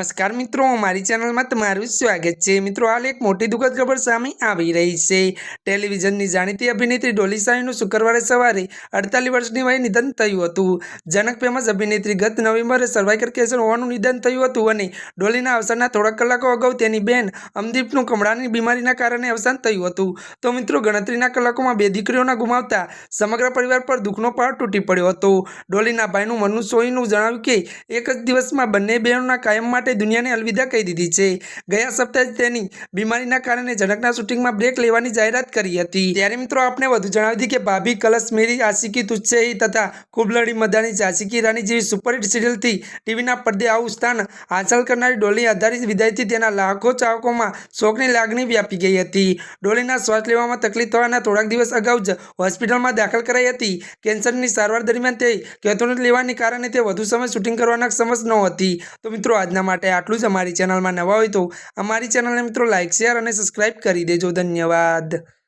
નમસ્કાર મિત્રો, મારી ચેનલમાં તમારું સ્વાગત છે. મિત્રો, હાલ એક મોટી દુઃખદ ખબર સામે આવી રહી છે. ટેલિવિઝનની જાણીતી અભિનેત્રી ડોલી સાહીનું શુક્રવારે સવારે અડતાલીસ વર્ષની વયે નિધન થયું હતું. જનક ફેમસ અભિનેત્રી ગત નવેમ્બરે સર્વાઇકલ કેન્સર હોવાનું નિધન થયું હતું અને ડોલીના અવસાનના થોડાક કલાકો અગાઉ તેની બેન અમદીપનું કમળાની બીમારીના કારણે અવસાન થયું હતું. તો મિત્રો, ગણતરીના કલાકોમાં બે દીકરીઓના ગુમાવતા સમગ્ર પરિવાર પર દુઃખનો પહાડ તૂટી પડ્યો હતો. ડોલીના ભાઈનું મનુ સોહીનું જણાવ્યું કે, એક જ દિવસમાં બંને બહેનોના કાયમ માટે દુનિયાને અલવિદા કહી દીધી છે. ગયા સપ્તાહે તેની બીમારીના કારણે ઝડકના શૂટિંગમાં બ્રેક લેવાની જાહેરાત કરી હતી. ત્યારે મિત્રો આપણે વધુ જણાવી દીધી કે ભાભી કલશ મેરી, આશિકી તુચ્છે તથા કુબલડી લડી મદાની ઝાંસી રાની જેવી સુપરહિટ સિરિયલથી ટીવીના પડદે આવું સ્થાન હાંસલ કરનારી ડોલી આધારિત વિદાયથી તેના લાખો ચાહકોમાં શોકની લાગણી વ્યાપી ગઈ હતી. ડોલીના શ્વાસ લેવામાં તકલીફ થવાના થોડાક દિવસ અગાઉ જ હોસ્પિટલમાં દાખલ કરાઈ હતી. કેન્સરની સારવાર દરમિયાન તે કેથોનેટ લેવાને કારણે તે વધુ સમય શૂટિંગ કરવાના સમજ નહોતી. તો મિત્રો, આજના માટે આટલું જ અમારી ચેનલમાં નવા હોય તો અમારી ચેનલને મિત્રો લાઇક શેર અને સબસ્ક્રાઇબ કરી દેજો. ધન્યવાદ.